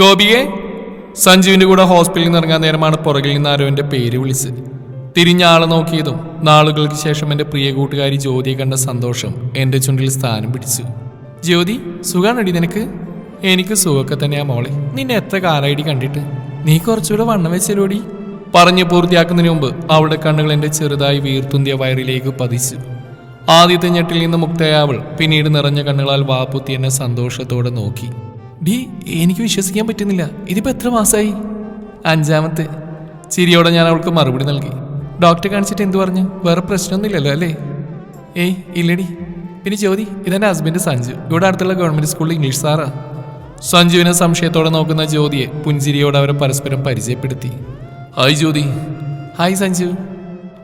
ഗോപിയെ സഞ്ജീവിന്റെ കൂടെ ഹോസ്പിറ്റലിൽ നിന്ന് ഇറങ്ങാൻ നേരമാണ് പുറകിൽ നിന്ന് ആരോ എന്റെ പേര് വിളിച്ചത്. തിരിഞ്ഞ ആളെ നോക്കിയതും നാളുകൾക്ക് ശേഷം എന്റെ പ്രിയ കൂട്ടുകാരി ജ്യോതിയെ കണ്ട സന്തോഷം എന്റെ ചുണ്ടിൽ സ്ഥാനം പിടിച്ചു. ജ്യോതി സുഖാണടി നിനക്ക്? എനിക്ക് സുഖമൊക്കെ തന്നെയാ മോളെ. നിന്നെ എത്ര കാലായിട്ട് കണ്ടിട്ട്? നീ കുറച്ചുകൂടെ വണ്ണം വെച്ചലോടി പറഞ്ഞു പൂർത്തിയാക്കുന്നതിന് മുമ്പ് അവളുടെ കണ്ണുകൾ എന്റെ ചെറുതായി വീർത്തുന്തിയ വയറിലേക്ക് പതിച്ചു. ആദ്യത്തെ ഞെട്ടിൽ നിന്ന് മുക്തയായ അവൾ പിന്നീട് നിറഞ്ഞ കണ്ണുകളാൽ വാപ്പുത്തി എന്നെ സന്തോഷത്തോടെ നോക്കി. ഡി എനിക്ക് വിശ്വസിക്കാൻ പറ്റുന്നില്ല. ഇതിപ്പോ എത്ര മാസമായി അഞ്ചാമത്തെ. ചിരിയോടെ ഞാൻ അവൾക്ക് മറുപടി നൽകി. ഡോക്ടറെ കാണിച്ചിട്ട് എന്തു പറഞ്ഞു? വേറെ പ്രശ്നമൊന്നുമില്ലല്ലോ അല്ലേ? ഏയ് ഇല്ലടി. പിന്നെ ജ്യോതി ഇതെന്റെ ഹസ്ബൻഡ് സഞ്ജു. ഇവിടെ അടുത്തുള്ള ഗവൺമെന്റ് സ്കൂളിൽ ഇംഗ്ലീഷ് സാറാ. സഞ്ജുവിനെ സംശയത്തോടെ നോക്കുന്ന ജ്യോതിയെ പുഞ്ചിരിയോടെ അവരെ പരസ്പരം പരിചയപ്പെടുത്തി. ഹായ് ജ്യോതി. ഹായ് സഞ്ജു.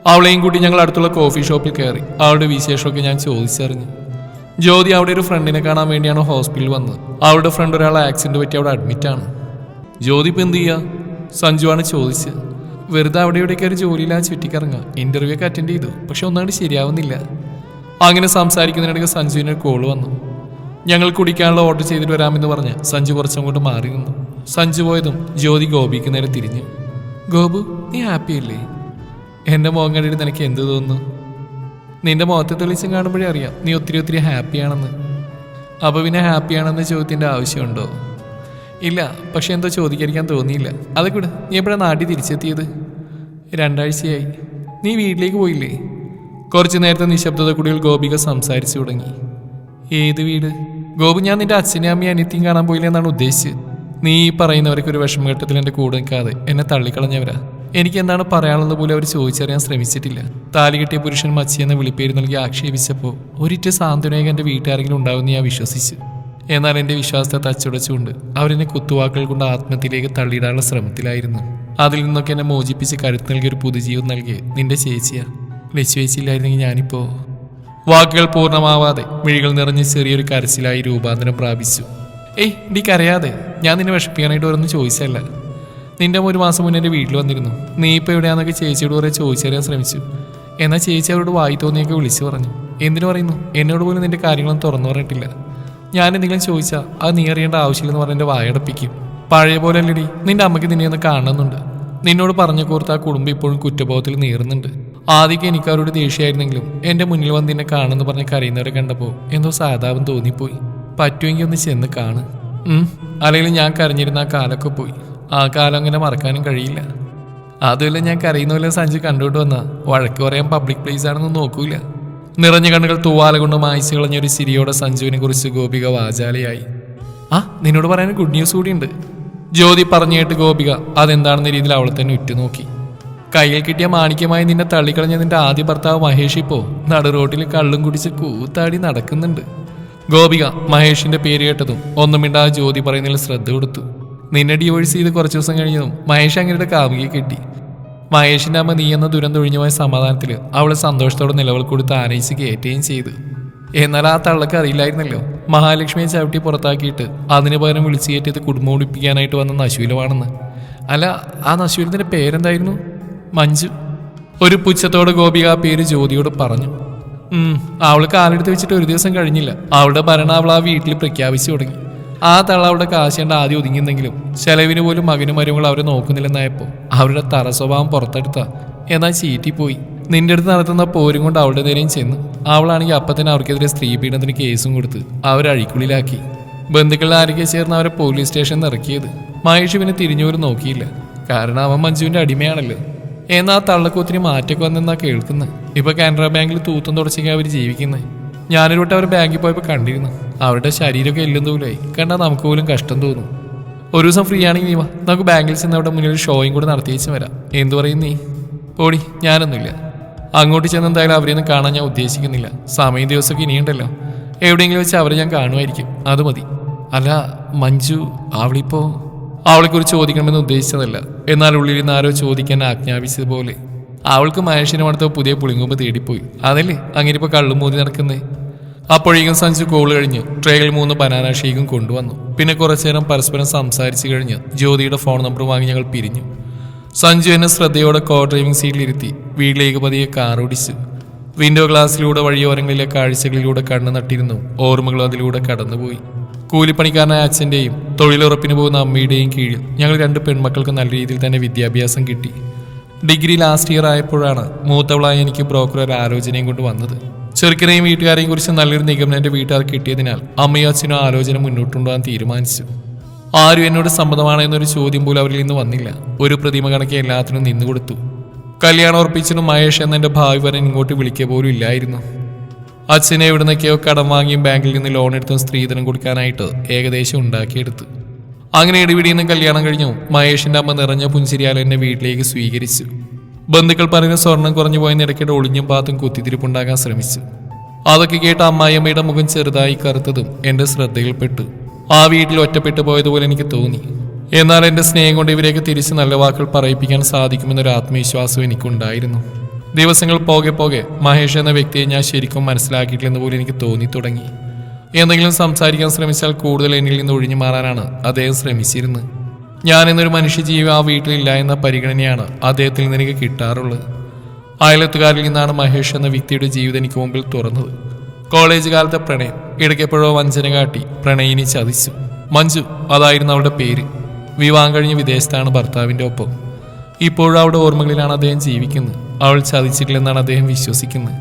അവളെയും കൂട്ടി ഞങ്ങൾ അടുത്തുള്ള കോഫി ഷോപ്പിൽ കയറി. അവളുടെ വിശേഷമൊക്കെ ഞാൻ ചോദിച്ചറിഞ്ഞു. ജ്യോതി അവിടെ ഒരു ഫ്രണ്ടിനെ കാണാൻ വേണ്ടിയാണ് ഹോസ്പിറ്റലിൽ വന്നത്. അവളുടെ ഫ്രണ്ട് ഒരാൾ ആക്സിഡന്റ് പറ്റി അവിടെ അഡ്മിറ്റാണ് ജ്യോതി ഇപ്പം എന്ത് ചെയ്യുക സഞ്ജുവാണ് ചോദിച്ചത്. വെറുതെ അവിടെ ഇവിടേക്ക് ഒരു ജോലിയിൽ ആ ചുറ്റിക്കറങ്ങുക ഇന്റർവ്യൂ ഒക്കെ അറ്റൻഡ് ചെയ്തു. പക്ഷെ ഒന്നാണ്ട് ശരിയാവുന്നില്ല. അങ്ങനെ സംസാരിക്കുന്നതിനിടയ്ക്ക് സഞ്ജുവിന് ഒരു കോൾ വന്നു. ഞങ്ങൾ കുടിക്കാനുള്ള ഓർഡർ ചെയ്തിട്ട് വരാമെന്ന് പറഞ്ഞ് സഞ്ജു കുറച്ചങ്ങോട്ട് മാറി നിന്നു. സഞ്ജു പോയതും ജ്യോതി ഗോപിക്ക് നേരെ തിരിഞ്ഞു. ഗോപു നീ ഹാപ്പിയല്ലേ എന്റെ കണ്ടിട്ട് നിനക്ക് എന്ത് തോന്നുന്നു? നിന്റെ മുഖത്തെ തെളിച്ചം കാണുമ്പോഴേ അറിയാം. നീ ഒത്തിരി ഒത്തിരി ഹാപ്പിയാണെന്ന് അപ്പോൾ പിന്നെ ഹാപ്പിയാണെന്ന് ചോദ്യത്തിന്റെ ആവശ്യമുണ്ടോ? ഇല്ല പക്ഷെ എന്തോ ചോദിക്കാതിരിക്കാൻ തോന്നിയില്ല. അതൊക്കെ വിട് നീ എപ്പോഴാണ് നാട്ടിൽ തിരിച്ചെത്തിയത്? രണ്ടാഴ്ചയായി. നീ വീട്ടിലേക്ക് പോയില്ലേ? കുറച്ചു നേരത്തെ നിശബ്ദത കുടികൾ ഗോപിക സംസാരിച്ചു തുടങ്ങി. ഏത് വീട്? ഗോപു ഞാൻ നിന്റെ അച്ഛനെയും അമ്മയും അനിയത്തിയും കാണാൻ പോയില്ല എന്നാണ് ഉദ്ദേശിച്ചത്. നീ ഈ പറയുന്നവരൊക്കെ ഒരു വിഷമഘട്ടത്തിൽ എന്റെ കൂടെ നിൽക്കാതെ എന്നെ തള്ളിക്കളഞ്ഞവരാ. എനിക്ക് എന്താണ് പറയാനുള്ളത് പോലും അവർ ചോദിച്ചറിയാൻ ശ്രമിച്ചിട്ടില്ല. താലി കെട്ടിയ പുരുഷൻ മച്ചി എന്ന വിളിപ്പേര് നൽകി ആക്ഷേപിച്ചപ്പോൾ ഒരിറ്റ സാന്ത്വനയൊക്കെ എന്റെ വീട്ടുകാരെങ്കിലും ഉണ്ടാവുമെന്ന് ഞാൻ വിശ്വസിച്ചു. എന്നാൽ എന്റെ വിശ്വാസത്തെ തച്ചുടച്ചുകൊണ്ട് അവരെന്നെ കുത്തുവാക്കുകൾ കൊണ്ട് ആത്മഹത്യയിലേക്ക് തള്ളിയിടാനുള്ള ശ്രമത്തിലായിരുന്നു. അതിൽ നിന്നൊക്കെ എന്നെ മോചിപ്പിച്ച് കരുത്ത് നൽകിയ ഒരു പുതുജീവൻ നൽകി നിന്റെ ചേച്ചിയാ. ലച്ചു ചേച്ചിയില്ലായിരുന്നെങ്കിൽ ഞാനിപ്പോ വാക്കുകൾ പൂർണമാവാതെ മിഴികൾ നിറഞ്ഞ് ചെറിയൊരു കരച്ചിലായി രൂപാന്തരം പ്രാപിച്ചു. ഏയ് നീ കരയാതെ. ഞാൻ നിന്നെ വിഷപ്പിക്കാനായിട്ട് ഓരോന്നും ചോദിച്ചല്ല നിന്റെ ഒരു മാസം മുന്നേ എന്റെ വീട്ടിൽ വന്നിരുന്നു. നീ ഇപ്പോൾ എവിടെയാണെന്നൊക്കെ ചേച്ചിയോട് കുറേ ചോദിച്ചറിയാൻ ശ്രമിച്ചു. എന്നാൽ ചേച്ചി അവരോട് വായി തോന്നിയൊക്കെ വിളിച്ചു പറഞ്ഞു. എന്തിനു പറയുന്നു? എന്നോട് പോലും നിന്റെ കാര്യങ്ങളും തുറന്നു പറഞ്ഞിട്ടില്ല. ഞാൻ എന്തെങ്കിലും ചോദിച്ചാൽ അത് നീ അറിയേണ്ട ആവശ്യമില്ലെന്ന് പറഞ്ഞ് എന്റെ വായടപ്പിക്കും പഴയ പോലെ അല്ലടി നിന്റെ അമ്മയ്ക്ക് നിന്നെ ഒന്ന് കാണുന്നുണ്ട് നിന്നോട് പറഞ്ഞു കോർത്ത് ആ കുടുംബം ഇപ്പോഴും കുറ്റബോധത്തിൽ നീറുന്നുണ്ട്. ആദ്യമൊക്കെ എനിക്ക് അവരോട് ദേഷ്യമായിരുന്നെങ്കിലും എന്റെ മുന്നിൽ വന്ന് നിന്നെ കാണുമെന്ന് പറഞ്ഞ് കരയുന്നവരെ കണ്ടപ്പോൾ എന്തോ സാധാപം തോന്നിപ്പോയി. പറ്റുമെങ്കിൽ ഒന്ന് ചെന്ന് കാണ്. അല്ലെങ്കിൽ ഞാൻ കരഞ്ഞിരുന്ന ആ കാലൊക്കെ പോയി. ആ കാലം അങ്ങനെ മറക്കാനും കഴിയില്ല. അതുമല്ല ഞാൻ കരയുന്ന സഞ്ജു കണ്ടുകൊണ്ട് വന്ന വഴക്ക് പറയാൻ പബ്ലിക് പ്ലേസ് ആണെന്ന് നോക്കൂല. നിറഞ്ഞ കണ്ണുകൾ തൂവാല കൊണ്ട് മായ്ച്ചു കളഞ്ഞ ഒരു സിരിയോടെ സഞ്ജുവിനെ കുറിച്ച് ഗോപിക വാചാലയായി. ആ നിന്നോട് പറയാൻ ഗുഡ് ന്യൂസ് കൂടിയുണ്ട്. ജ്യോതി പറഞ്ഞു കേട്ട് ഗോപിക അതെന്താണെന്ന രീതിയിൽ അവളെ തന്നെ ഉറ്റുനോക്കി. കയ്യിൽ കിട്ടിയ മാണിക്യമായി നിന്നെ തള്ളിക്കളഞ്ഞ നിന്റെ ആദ്യ ഭർത്താവ് മഹേഷ് ഇപ്പോ നടു റോട്ടിൽ കള്ളും കുടിച്ച് കൂത്താടി നടക്കുന്നുണ്ട്. ഗോപിക മഹേഷിന്റെ പേര് കേട്ടതും ഒന്നും മിണ്ടാതെ ജ്യോതി പറയുന്നതിൽ ശ്രദ്ധ കൊടുത്തു. നിന്നെ ഡിവോഴ്സ് ചെയ്ത് കുറച്ച് ദിവസം കഴിഞ്ഞതും മഹേഷ് അങ്ങനെ കാമുകിയെ കിട്ടി. മഹേഷിന്റെ അമ്മ നീ എന്ന ദുരന്തം ഒഴിഞ്ഞുപോയ സമാധാനത്തിൽ അവളെ സന്തോഷത്തോടെ നിലവിൽ കൊടുത്ത് ആനയിച്ച് കയറ്റുകയും ചെയ്തു. എന്നാൽ ആ തള്ളക്ക് അറിയില്ലായിരുന്നല്ലോ. മഹാലക്ഷ്മിയെ ചവിട്ടി പുറത്താക്കിയിട്ട് അതിന് പകരം വിളിച്ചു കയറ്റിയത് കുടുംബം ഒടിപ്പിക്കാനായിട്ട് വന്ന നശൂലമാണെന്ന്. അല്ല ആ നശൂലത്തിന്റെ പേരെന്തായിരുന്നു? മഞ്ജു. ഒരു പുച്ഛത്തോട് ഗോപിക ആ പേര് ജ്യോതിയോട് പറഞ്ഞു. ഉം, അവൾ കാലെടുത്ത് വെച്ചിട്ട് ഒരു ദിവസം കഴിഞ്ഞില്ല. അവളുടെ ഭരണം അവൾ ആ വീട്ടിൽ പ്രഖ്യാപിച്ചു തുടങ്ങി. ആ തള്ള അവിടെ കാശേണ്ട ആദ്യം ഒതുങ്ങിയെന്നെങ്കിലും. ചെലവിന് പോലും മകനും മരുമകൾ അവരെ നോക്കുന്നില്ലെന്നായപ്പോൾ അവരുടെ തറ സ്വഭാവം പുറത്തെടുത്ത. എന്നാൽ ചീറ്റിപ്പോയി. നിന്റെ അടുത്ത് നടത്തുന്ന പോരും കൊണ്ട് അവളുടെ നേരെയും ചെന്ന് അവളാണെങ്കിൽ അപ്പത്തന്നെ അവർക്കെതിരെ സ്ത്രീ പീഡനത്തിന് കേസും കൊടുത്ത് അവരെ അഴിക്കുള്ളിലാക്കി. ബന്ധുക്കളുടെ ആരൊക്കെ ചേർന്ന് അവരെ പോലീസ് സ്റ്റേഷനിൽ ഇറക്കിയത്? മഹേഷ് പിന്നെ തിരിഞ്ഞുപോലും നോക്കിയില്ല. കാരണം അവൻ മഞ്ജുവിന്റെ അടിമയാണല്ലോ. എന്നാ ആ തള്ളക്കൊത്തിരി മാറ്റൊക്കെ വന്നെന്നാ കേൾക്കുന്നത് ഇപ്പൊ കാനറ ബാങ്കിൽ തൂത്തം തുടച്ചൊക്കെ അവർ ജീവിക്കുന്നത് ഞാനൊരു വട്ടം അവർ ബാങ്കിൽ പോയപ്പോൾ കണ്ടിരുന്നു. അവരുടെ ശരീരമൊക്കെ എല്ലും കണ്ടാൽ നമുക്ക് പോലും കഷ്ടം തോന്നും. ഒരു ദിവസം ഫ്രീ ആണെങ്കിൽ നീ വാ. നമുക്ക് ബാങ്കിൽ ചെന്ന് അവിടെ മുന്നിൽ ഷോയും കൂടെ നടത്തിയേച്ച് വരാം. എന്തു പറയും നീ? പോടി ഞാനൊന്നുമില്ല. അങ്ങോട്ട് ചെന്ന് എന്തായാലും അവരെയൊന്നും കാണാൻ ഞാൻ ഉദ്ദേശിക്കുന്നില്ല. സമയം ദിവസമൊക്കെ ഇനിയുണ്ടല്ലോ. എവിടെയെങ്കിലും വെച്ച് അവരെ ഞാൻ കാണുമായിരിക്കും. അത് മതി. അല്ല മഞ്ജു അവളിപ്പോ? അവളെക്കുറിച്ച് ചോദിക്കണമെന്ന് ഉദ്ദേശിച്ചതല്ല. എന്നാൽ ഉള്ളിൽ നിന്ന് ആരോ ചോദിക്കാൻ ആജ്ഞാപിച്ചതുപോലെ. അവൾക്ക് മനുഷ്യനെ അടുത്ത പുതിയ പുളിങ്ങുമ്പ് തേടിപ്പോയി. അതല്ലേ? അങ്ങനെ ഇപ്പൊ കള്ളും മോതി നടക്കുന്നേ. അപ്പോഴേക്കും സഞ്ജു കോൾ കഴിഞ്ഞ് ട്രേയിൽ മൂന്ന് ബനാന ഷേക്കും കൊണ്ടുവന്നു. പിന്നെ കുറച്ചു നേരം പരസ്പരം സംസാരിച്ചു കഴിഞ്ഞ് ജ്യോതിയുടെ ഫോൺ നമ്പർ വാങ്ങി ഞങ്ങൾ പിരിഞ്ഞു. സഞ്ജു എന്നെ ശ്രദ്ധയോടെ കോ ഡ്രൈവിംഗ് സീറ്റിലിരുത്തി വീട്ടിലേക്ക് പതിയെ കാർ ഓടിച്ചു. വിൻഡോ ഗ്ലാസ്സിലൂടെ വഴിയോരങ്ങളിലെ കാഴ്ചകളിലൂടെ കണ്ണു നട്ടിരുന്നു. ഓർമ്മകൾ അതിലൂടെ കടന്നുപോയി. കൂലിപ്പണിക്കാരനായ അച്ഛന്റെയും തൊഴിലുറപ്പിന് പോകുന്ന അമ്മയുടെയും കീഴിൽ ഞങ്ങൾ രണ്ട് പെൺമക്കൾക്ക് നല്ല രീതിയിൽ തന്നെ വിദ്യാഭ്യാസം കിട്ടി. ഡിഗ്രി ലാസ്റ്റ് ഇയർ ആയപ്പോഴാണ് മൂത്തവളായ എനിക്ക് ബ്രോക്കർ ഒരു ആലോചനയും കൊണ്ട് വന്നത്. ചെറുക്കനെയും വീട്ടുകാരെയും കുറിച്ച് നല്ലൊരു നിഗമനം എന്റെ വീട്ടുകാർ കിട്ടിയതിനാൽ അമ്മയും അച്ഛനും ആലോചന മുന്നോട്ടുകൊണ്ടുപോകാൻ തീരുമാനിച്ചു. ആരും എന്നോട് സമ്മതമാണ് എന്നൊരു ചോദ്യം പോലും അവരിൽ നിന്ന് വന്നില്ല. ഒരു പ്രതിമ കണക്കെ എല്ലാത്തിനും നിന്നുകൊടുത്തു കല്യാണം ഉറപ്പിച്ചിട്ടും മഹേഷ് എന്ന എന്റെ ഭാവി വരൻ ഇങ്ങോട്ട് വിളിക്കുക പോലും ഇല്ലായിരുന്നു. അച്ഛനെ എവിടുന്നൊക്കെയോ കടം വാങ്ങിയും ബാങ്കിൽ നിന്ന് ലോൺ എടുത്തും സ്ത്രീധനം കൊടുക്കാനായിട്ട് ഏകദേശം ഉണ്ടാക്കിയെടുത്തു. അങ്ങനെ ഇടിപിടിയിൽ നിന്ന് കല്യാണം കഴിഞ്ഞു. മഹേഷിന്റെ അമ്മ നിറഞ്ഞ പുഞ്ചിരിയാൽ എന്നെ വീട്ടിലേക്ക് സ്വീകരിച്ചു. ബന്ധുക്കൾ പറയുന്ന സ്വർണം കുറഞ്ഞു പോയെന്ന് ഇടയ്ക്കിടെ ഒളിഞ്ഞും പാത്തും കുത്തിത്തിരിപ്പുണ്ടാകാൻ ശ്രമിച്ചു. അതൊക്കെ കേട്ട അമ്മായിയമ്മയുടെ മുഖം ചെറുതായി കറുത്തതും എന്റെ ശ്രദ്ധയിൽപ്പെട്ടു. ആ വീട്ടിൽ ഒറ്റപ്പെട്ടു പോയതുപോലെ എനിക്ക് തോന്നി. എന്നാൽ എന്റെ സ്നേഹം കൊണ്ട് ഇവരെയൊക്കെ തിരിച്ച് നല്ല വാക്കുകൾ പറയിപ്പിക്കാൻ സാധിക്കുമെന്നൊരു ആത്മവിശ്വാസം എനിക്കുണ്ടായിരുന്നു. ദിവസങ്ങൾ പോകെ പോകെ മഹേഷ് എന്ന വ്യക്തിയെ ഞാൻ ശരിക്കും മനസ്സിലാക്കിയിട്ടില്ലെന്ന് പോലും എനിക്ക് തോന്നി തുടങ്ങി. എന്തെങ്കിലും സംസാരിക്കാൻ ശ്രമിച്ചാൽ കൂടുതൽ എന്നിൽ നിന്ന് ഒഴിഞ്ഞു മാറാനാണ് അദ്ദേഹം ശ്രമിച്ചിരുന്നത്. ഞാൻ എന്നൊരു മനുഷ്യജീവി ആ വീട്ടിലില്ല എന്ന പരിഗണനയാണ് അദ്ദേഹത്തിൽ നിന്ന് എനിക്ക് കിട്ടാറുള്ളത്. അയലത്തുകാരിൽ നിന്നാണ് മഹേഷ് എന്ന വ്യക്തിയുടെ ജീവിതം എനിക്ക് മുമ്പിൽ തുറന്നത്. കോളേജ് കാലത്തെ പ്രണയം ഇടയ്ക്കെപ്പോഴോ വഞ്ചന കാട്ടി പ്രണയിനി ചതിച്ചു. മഞ്ജു അതായിരുന്നു അവളുടെ പേര്. വിവാഹം കഴിഞ്ഞ് വിദേശത്താണ് ഭർത്താവിന്റെ ഒപ്പം. ഇപ്പോഴും അവളുടെ ഓർമ്മകളിലാണ് അദ്ദേഹം ജീവിക്കുന്നത്. അവൾ ചതിച്ചിട്ടില്ലെന്നാണ് അദ്ദേഹം വിശ്വസിക്കുന്നത്.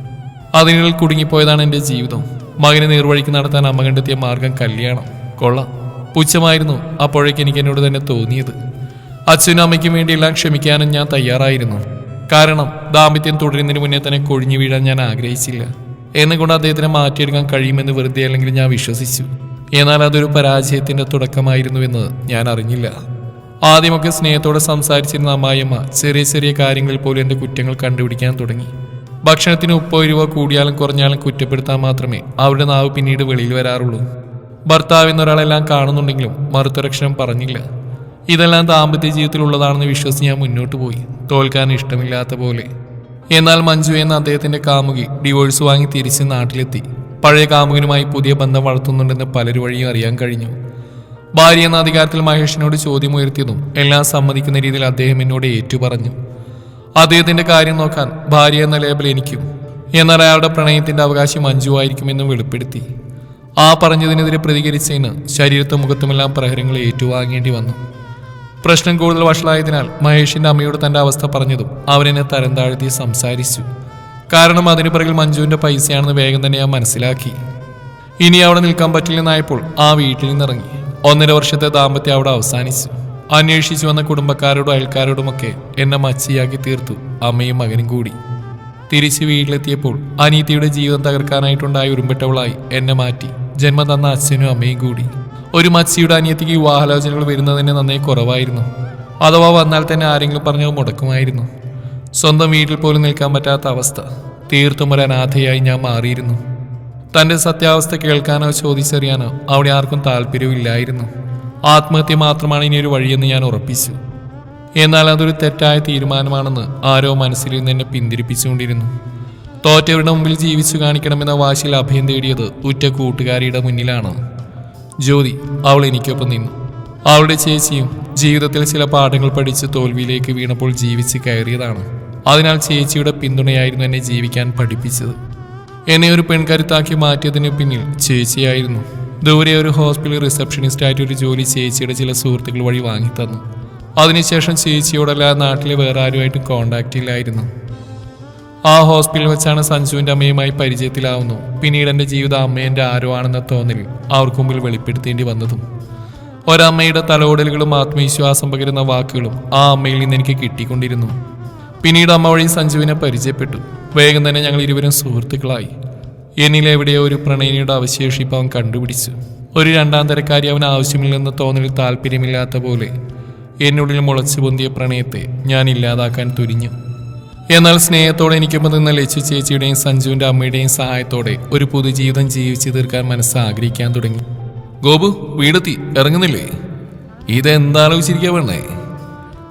അതിനുള്ളിൽ കുടുങ്ങിപ്പോയതാണ് എന്റെ ജീവിതം. മകനെ നീർവഴിക്ക് നടത്താൻ അമ്മ കണ്ടെത്തിയ മാർഗം കല്യാണം. കൊള്ളാം. പുച്ഛമായിരുന്നു അപ്പോഴേക്ക് എനിക്ക് എന്നോട് തന്നെ തോന്നിയത്. അച്ഛനും അമ്മയ്ക്കും വേണ്ടിയെല്ലാം ക്ഷമിക്കാനും ഞാൻ തയ്യാറായിരുന്നു. കാരണം ദാമ്പത്യം തുടരുന്നതിന് മുന്നേ തന്നെ കൊഴിഞ്ഞു വീഴാൻ ഞാൻ ആഗ്രഹിച്ചില്ല. എന്നുകൊണ്ട് അദ്ദേഹത്തിനെ മാറ്റിയെടുക്കാൻ കഴിയുമെന്ന് വെറുതെ അല്ലെങ്കിൽ ഞാൻ വിശ്വസിച്ചു. എന്നാൽ അതൊരു പരാജയത്തിന്റെ തുടക്കമായിരുന്നുവെന്ന് ഞാൻ അറിഞ്ഞില്ല. ആദ്യമൊക്കെ സ്നേഹത്തോടെ സംസാരിച്ചിരുന്ന അമ്മായിയമ്മ ചെറിയ ചെറിയ കാര്യങ്ങളിൽ പോലും എന്റെ കുറ്റങ്ങൾ കണ്ടുപിടിക്കാൻ തുടങ്ങി. ഭക്ഷണത്തിന് ഉപ്പോ രൂപ കൂടിയാലും കുറഞ്ഞാലും കുറ്റപ്പെടുത്താൻ മാത്രമേ അവരുടെ നാവ് പിന്നീട് വെളിയിൽ വരാറുള്ളൂ. ഭർത്താവ് എന്നൊരാളെല്ലാം കാണുന്നുണ്ടെങ്കിലും മറുത്തരക്ഷരം പറഞ്ഞില്ല. ഇതെല്ലാം ദാമ്പത്യ ജീവിതത്തിലുള്ളതാണെന്ന് വിശ്വസിച്ച് ഞാൻ മുന്നോട്ട് പോയി. തോൽക്കാൻ ഇഷ്ടമില്ലാത്ത പോലെ. എന്നാൽ മഞ്ജു എന്ന അദ്ദേഹത്തിന്റെ കാമുകി ഡിവോഴ്സ് വാങ്ങി തിരിച്ച് നാട്ടിലെത്തി. പഴയ കാമുകനുമായി പുതിയ ബന്ധം വളർത്തുന്നുണ്ടെന്ന് പലരു വഴിയും അറിയാൻ കഴിഞ്ഞു. ഭാര്യ എന്ന അധികാരത്തിൽ മഹേഷിനോട് ചോദ്യമുയർത്തിയതും എല്ലാം സമ്മതിക്കുന്ന രീതിയിൽ അദ്ദേഹം എന്നോട് ഏറ്റുപറഞ്ഞു. അദ്ദേഹത്തിന്റെ കാര്യം നോക്കാൻ ഭാര്യ എന്ന ലേബൽ എനിക്കും. എന്നാൽ അയാളുടെ പ്രണയത്തിന്റെ അവകാശം മഞ്ജുവായിരിക്കുമെന്നും വെളിപ്പെടുത്തി. ആ പറഞ്ഞതിനെതിരെ പ്രതികരിച്ചതിന് ശരീരത്തും മുഖത്തുമെല്ലാം പ്രഹരങ്ങൾ ഏറ്റുവാങ്ങേണ്ടി വന്നു. പ്രശ്നം കൂടുതൽ വഷളായതിനാൽ മഹേഷിന്റെ അമ്മയോട് തന്റെ അവസ്ഥ പറഞ്ഞതും അവരെന്നെ തരം താഴ്ത്തി സംസാരിച്ചു. കാരണം അതിനു പിറകിൽ മഞ്ജുവിന്റെ പൈസയാണെന്ന് വേഗം തന്നെ ഞാൻ മനസ്സിലാക്കി. ഇനി അവിടെ നിൽക്കാൻ പറ്റില്ലെന്നായപ്പോൾ ആ വീട്ടിൽ നിന്നിറങ്ങി. ഒന്നര വർഷത്തെ ദാമ്പത്യം അവിടെ അവസാനിച്ചു. അന്വേഷിച്ചു വന്ന കുടുംബക്കാരോടും അയൽക്കാരോടുമൊക്കെ എന്നെ മച്ചിയാക്കി തീർത്തു അമ്മയും മകനും കൂടി. തിരിച്ച് വീട്ടിലെത്തിയപ്പോൾ അനീതിയുടെ ജീവിതം തകർക്കാനായിട്ടുണ്ടായ ഉരുമ്പെട്ടവളായി എന്നെ മാറ്റി. ജന്മം തന്ന അച്ഛനും അമ്മയും കൂടി. ഒരു മച്ചിയുടെ അനിയത്തിക്ക് വിവാഹാലോചനകൾ വരുന്നതിന് നന്നേ കുറവായിരുന്നു. അഥവാ വന്നാൽ തന്നെ ആരെങ്കിലും പറഞ്ഞത് മുടക്കുമായിരുന്നു. സ്വന്തം വീട്ടിൽ പോലും നിൽക്കാൻ പറ്റാത്ത അവസ്ഥ. തീർത്തും ഒരു അനാഥയായി ഞാൻ മാറിയിരുന്നു. തന്റെ സത്യാവസ്ഥ കേൾക്കാനോ ചോദിച്ചറിയാനോ അവിടെ ആർക്കും താല്പര്യമില്ലായിരുന്നു. ആത്മഹത്യ മാത്രമാണ് ഇനിയൊരു വഴിയെന്ന് ഞാൻ ഉറപ്പിച്ചു. എന്നാൽ അതൊരു തെറ്റായ തീരുമാനമാണെന്ന് ആരോ മനസ്സിൽ നിന്ന് എന്നെ പിന്തിരിപ്പിച്ചുകൊണ്ടിരുന്നു. തോറ്റവരുടെ മുമ്പിൽ ജീവിച്ചു കാണിക്കണമെന്ന വാശിയിൽ അഭയം തേടിയത് ഉറ്റ കൂട്ടുകാരിയുടെ മുന്നിലാണ്. ജ്യോതി അവൾ എനിക്കൊപ്പം നിന്നു. അവളുടെ ചേച്ചിയും ജീവിതത്തിൽ ചില പാഠങ്ങൾ പഠിച്ച് തോൽവിയിലേക്ക് വീണപ്പോൾ ജീവിച്ച് കയറിയതാണ്. അതിനാൽ ചേച്ചിയുടെ പിന്തുണയായിരുന്നു എന്നെ ജീവിക്കാൻ പഠിപ്പിച്ചത്. എന്നെ ഒരു പെൺകരുത്താക്കി മാറ്റിയതിന് പിന്നിൽ ചേച്ചിയായിരുന്നു. ദൂരെ ഒരു ഹോസ്പിറ്റൽ റിസപ്ഷനിസ്റ്റ് ആയിട്ട് ഒരു ജോലി ചേച്ചിയുടെ ചില സുഹൃത്തുക്കൾ വഴി വാങ്ങിത്തന്നു. അതിനുശേഷം ചേച്ചിയോടല്ല നാട്ടിലെ വേറെ ആരുമായിട്ടും കോണ്ടാക്റ്റ് ഇല്ലായിരുന്നു ആ ഹോസ്പിറ്റലിൽ വെച്ചാണ് സഞ്ജുവിന്റെ അമ്മയുമായി പരിചയത്തിലാവുന്നു. പിന്നീട് എന്റെ ജീവിതം അമ്മേന്റെ ആരോ ആണെന്ന തോന്നൽ അവർക്ക് മുമ്പിൽ വെളിപ്പെടുത്തേണ്ടി വന്നതും. ഒരമ്മയുടെ തലോടലുകളും ആത്മവിശ്വാസം പകരുന്ന വാക്കുകളും ആ അമ്മയിൽ നിന്ന് എനിക്ക് കിട്ടിക്കൊണ്ടിരുന്നു. പിന്നീട് അമ്മ വഴി സഞ്ജുവിനെ പരിചയപ്പെട്ടു. വേഗം തന്നെ ഞങ്ങൾ ഇരുവരും സുഹൃത്തുക്കളായി. എന്നിൽ എവിടെയോ ഒരു പ്രണയിനിയുടെ അവശേഷിപ്പ് അവൻ കണ്ടുപിടിച്ചു. ഒരു രണ്ടാം തരക്കാരി അവൻ ആവശ്യമില്ലെന്ന തോന്നലിൽ താല്പര്യമില്ലാത്ത പോലെ എന്നുള്ളിൽ മുളച്ചു പൊന്തിയ പ്രണയത്തെ ഞാൻ ഇല്ലാതാക്കാൻ തുരിഞ്ഞു എന്നാൽ സ്നേഹത്തോടെ എനിക്കൊപ്പം നിന്ന ലച്ചു ചേച്ചിയുടെയും സഞ്ജുവിന്റെ അമ്മയുടെയും സഹായത്തോടെ ഒരു പുതുജീവിതം ജീവിച്ചു തീർക്കാൻ മനസ്സ് ആഗ്രഹിക്കാൻ തുടങ്ങി. ഗോപു വീടെത്തി. ഇറങ്ങുന്നില്ലേ? ഇതെന്താലോചിച്ചിരിക്കുക വേണേ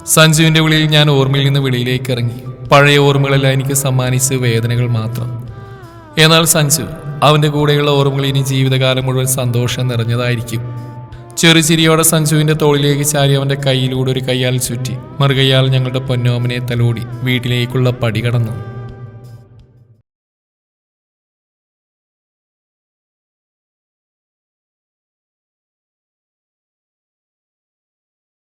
സഞ്ജുവിന്റെ വിളിയിൽ ഞാൻ ഓർമ്മയിൽ നിന്ന് വെളിയിലേക്ക് ഇറങ്ങി. പഴയ ഓർമ്മകളെല്ലാം എനിക്ക് സമ്മാനിച്ച് വേദനകൾ മാത്രം. എന്നാൽ സഞ്ജു അവന്റെ കൂടെയുള്ള ഓർമ്മകൾ ഇനി ജീവിതകാലം മുഴുവൻ സന്തോഷം നിറഞ്ഞതായിരിക്കും. ചെറുചിരിയോടെ സഞ്ജുവിന്റെ തോളിലേക്ക് ചാരി അവന്റെ കയ്യിലൂടെ ഒരു കയ്യാൽ ചുറ്റി. മറുകയാൽ ഞങ്ങളുടെ പൊന്നോമനെ തലോടി വീട്ടിലേക്കുള്ള പടി കടന്നു.